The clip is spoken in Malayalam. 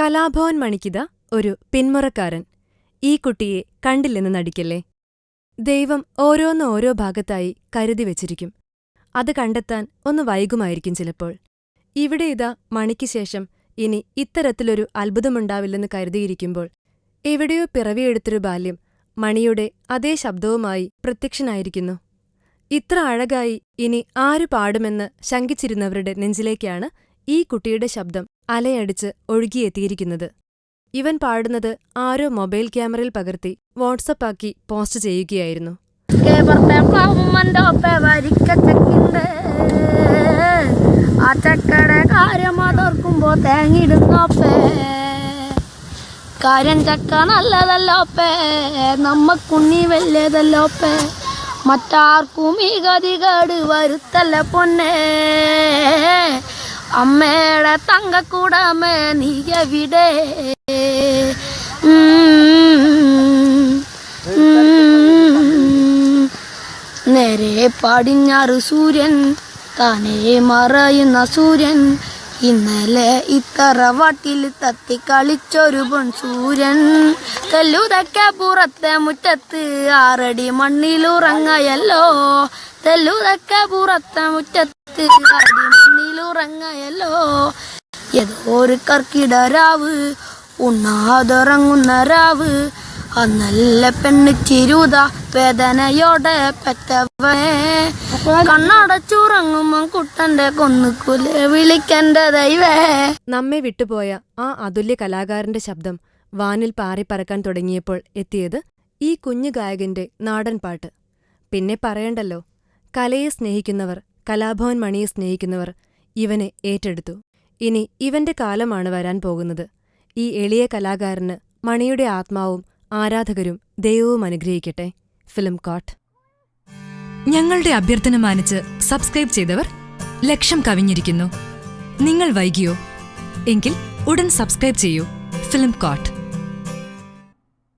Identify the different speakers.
Speaker 1: കലാഭവൻ മണിക്കിത ഒരു പിന്മുറക്കാരൻ. ഈ കുട്ടിയെ കണ്ടില്ലെന്ന് നടിക്കല്ലേ? ദൈവം ഓരോന്ന് ഓരോ ഭാഗത്തായി കരുതി വച്ചിരിക്കും. അത് കണ്ടെത്താൻ ഒന്ന് വൈകുമായിരിക്കും ചിലപ്പോൾ. ഇവിടെ ഇതാ മണിക്ക് ശേഷം ഇനി ഇത്തരത്തിലൊരു അത്ഭുതമുണ്ടാവില്ലെന്ന് കരുതിയിരിക്കുമ്പോൾ എവിടെയോ പിറവിയെടുത്തൊരു ബാല്യം മണിയുടെ അതേ ശബ്ദവുമായി പ്രത്യക്ഷനായിരിക്കുന്നു. ഇത്ര അഴകായി ഇനി ആരു പാടുമെന്ന് ശങ്കിച്ചിരുന്നവരുടെ നെഞ്ചിലേക്കാണ് ഈ കുട്ടിയുടെ ശബ്ദം അലയടിച്ച് ഒഴുകിയെത്തിയിരിക്കുന്നത്. ഇവൻ പാടുന്നത് ആരോ മൊബൈൽ ക്യാമറയിൽ പകർത്തി വാട്സപ്പാക്കി പോസ്റ്റ് ചെയ്യുകയായിരുന്നു.
Speaker 2: കാര്യം ചക്ക നല്ലതല്ലോപ്പേ നമ്മക്കുണ്ണി വലിയതല്ലോപ്പേ മറ്റാർക്കും ഈ ഗതികേട് വരുത്തല്ല പൊന്നേ. അമ്മയുടെ തങ്കക്കൂടമേ നീ എവിടെ. നേരെ പടിഞ്ഞാറ് സൂര്യൻ താനേ മറയുന്ന സൂര്യൻ. ഇന്നലെ ഇത്തറ വട്ടിൽ തത്തി കളിച്ചൊരു പൊൺ സൂര്യൻ. തെല്ലുതക്ക പുറത്തെ മുറ്റത്ത് ആറടി മണ്ണിലുറങ്ങയല്ലോ. തെല്ലുതക്ക പുറത്തെ മുറ്റത്ത് ആറടി മണ്ണിലുറങ്ങയല്ലോ ഏതോ ഒരു കർക്കിടരാവ് ഉണ്ണാതുറങ്ങുന്ന രാവ് അന്നല്ല പെണ്ണ് ചിരുത വേദനയോടെ പെറ്റവനെ കണ്ണടച്ചുറങ്ങുമ്പോ കുട്ടന്റെ കൊന്നുകുലെ വിളിക്കന്റെ ദൈവേ.
Speaker 1: നമ്മെ വിട്ടുപോയ ആ അതുല്യ കലാകാരന്റെ ശബ്ദം വാനിൽ പാറിപ്പറക്കാൻ തുടങ്ങിയപ്പോൾ എത്തിയത് ഈ കുഞ്ഞു ഗായകന്റെ നാടൻ പാട്ട്. പിന്നെ പറയണ്ടല്ലോ കലയെ സ്നേഹിക്കുന്നവർ കലാഭവൻ മണിയെ സ്നേഹിക്കുന്നവർ ഇവനെ ഏറ്റെടുത്തു. ഇനി ഇവന്റെ കാലമാണ് വരാൻ പോകുന്നത്. ഈ എളിയ കലാകാരന് മണിയുടെ ആത്മാവും ആരാധകരും ദൈവവും അനുഗ്രഹിക്കട്ടെ. ഫിലിം കോട്ട്
Speaker 3: ഞങ്ങളുടെ അഭ്യർത്ഥന മാനിച്ച് സബ്സ്ക്രൈബ് ചെയ്തവർ ലക്ഷം കവിഞ്ഞിരിക്കുന്നു. നിങ്ങൾ വൈകിയോ? എങ്കിൽ ഉടൻ സബ്സ്ക്രൈബ് ചെയ്യൂ. Film coat